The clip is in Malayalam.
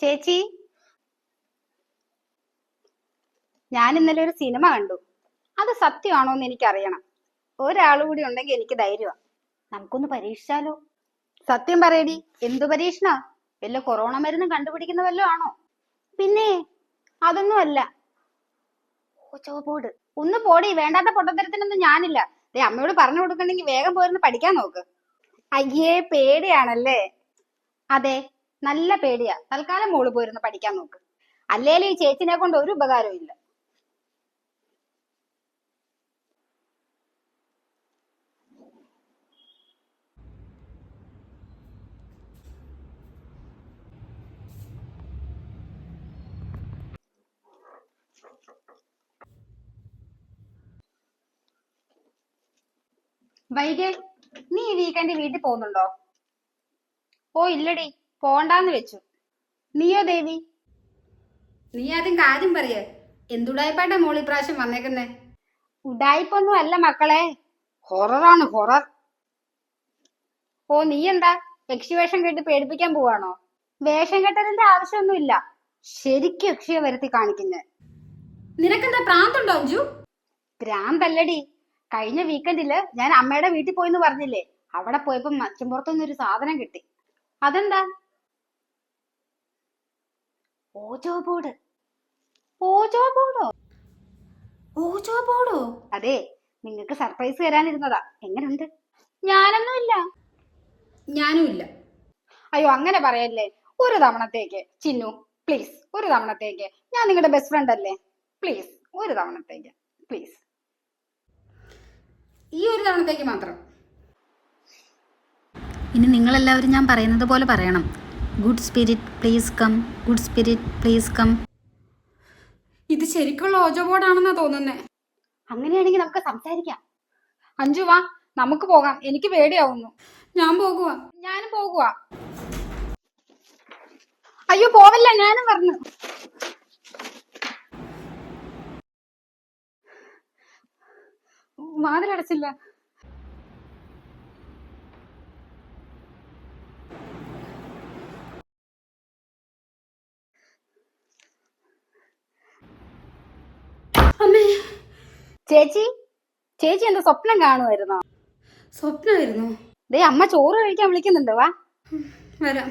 ചേച്ചി? ഞാൻ ഇന്നലെ ഒരു സിനിമ കണ്ടു. അത് സത്യമാണോ എന്ന് എനിക്കറിയണം. ഒരാൾ കൂടി ഉണ്ടെങ്കിൽ എനിക്ക് ധൈര്യമാണ് നമുക്കൊന്ന് പരീക്ഷിച്ചാലോ? സത്യം പറയടി. എന്തു പരീക്ഷണ? വല്ല കൊറോണ മരുന്ന് കണ്ടുപിടിക്കുന്ന വല്ലതും ആണോ? പിന്നെ അതൊന്നും അല്ല. പോട് ഒന്ന് പോടി വേണ്ടാത്ത പൊട്ടത്തരത്തിനൊന്നും ഞാനില്ല. ദേ അമ്മയോട് പറഞ്ഞു കൊടുക്കണമെങ്കിൽ വേഗം പോയിരുന്ന് പഠിക്കാൻ നോക്ക്. അയ്യേ പേടിയാണല്ലേ? അതെ നല്ല പേടിയാ. തൽക്കാലം മോൾ പോയിരുന്ന് പഠിക്കാൻ നോക്ക്. അല്ലേലും ഈ ചേച്ചിനെ കൊണ്ട് ഒരു ഉപകാരവും ഇല്ല. വൈകെ നീ ഈ വീക്കെൻഡ് വീട്ടിൽ പോകുന്നുണ്ടോ? ഓ ഇല്ലടി. പോണ്ടാന്ന് വെച്ചു. നീയോ ദേവി? നീ ആദ്യം കാര്യം പറയേ. എന്തുടായ്പാട്ടാ മോളി പ്രാവശ്യം വന്നേക്കുന്നേ? ഉടായ്പൊന്നും അല്ല മക്കളെ. ഹൊററാണ് ഹൊറർ. ഓ നീ എന്താ യക്ഷിവേഷം കെട്ടി പേടിപ്പിക്കാൻ പോവാണോ? വേഷം കെട്ടതിന്റെ ആവശ്യമൊന്നുമില്ല. ശരിക്കും യക്ഷിയെ വരുത്തി കാണിക്കുന്നത് നിനക്കെന്താ പ്രാന്തുണ്ടോ അഞ്ജു? പ്രാന്തല്ലടി. കഴിഞ്ഞ വീക്കെൻഡിൽ ഞാൻ അമ്മയുടെ വീട്ടിൽ പോയെന്ന് പറഞ്ഞില്ലേ? അവിടെ പോയപ്പോ മച്ചമ്പുറത്തുനിന്ന് ഒരു സാധനം കിട്ടി. അതെന്താ? Ouija board. ഓജോ ബോർഡോ? ഓജോ ബോർഡോ? അതെ നിങ്ങൾക്ക് സർപ്രൈസ് തരാനിരുന്നതാ. എങ്ങനുണ്ട്? ഞാനൊന്നുമില്ല. ഞാനുമില്ല. അയ്യോ അങ്ങനെ പറയല്ലേ. ഒരു തവണത്തേക്ക്. ചിന്നു പ്ലീസ് ഒരു തവണത്തേക്ക്. ഞാൻ നിങ്ങളുടെ ബെസ്റ്റ് ഫ്രണ്ട് അല്ലേ? പ്ലീസ് ഒരു തവണത്തേക്ക്. പ്ലീസ് ഈ ഒരു തവണത്തേക്ക് മാത്രം. ഇനി നിങ്ങളെല്ലാവരും ഞാൻ പറയുന്നത് പോലെ പറയണം. Good spirit please come. Good spirit please come. ഇത് ശരിക്കുള്ള ഓജോ ബോർഡാണെന്നാ തോന്നുന്നേ. അങ്ങനെയാണെങ്കിൽ നമുക്ക് സംസാരിക്കാം. അഞ്ചു വാ നമുക്ക് പോകാം. എനിക്ക് പേടിയാവുന്നു. ഞാൻ പോകുക ഞാനും പോകുക അയ്യോ പോവല്ല ഞാനും പറഞ്ഞു വാതിലടച്ചില്ല അമ്മേ ചേച്ചി ചേച്ചി എന്താ സ്വപ്നം കാണുമായിരുന്നോ സ്വപ്നമായിരുന്നു? ദേ അമ്മ ചോറ് കഴിക്കാൻ വിളിക്കുന്നുണ്ട് വാ. വരാം.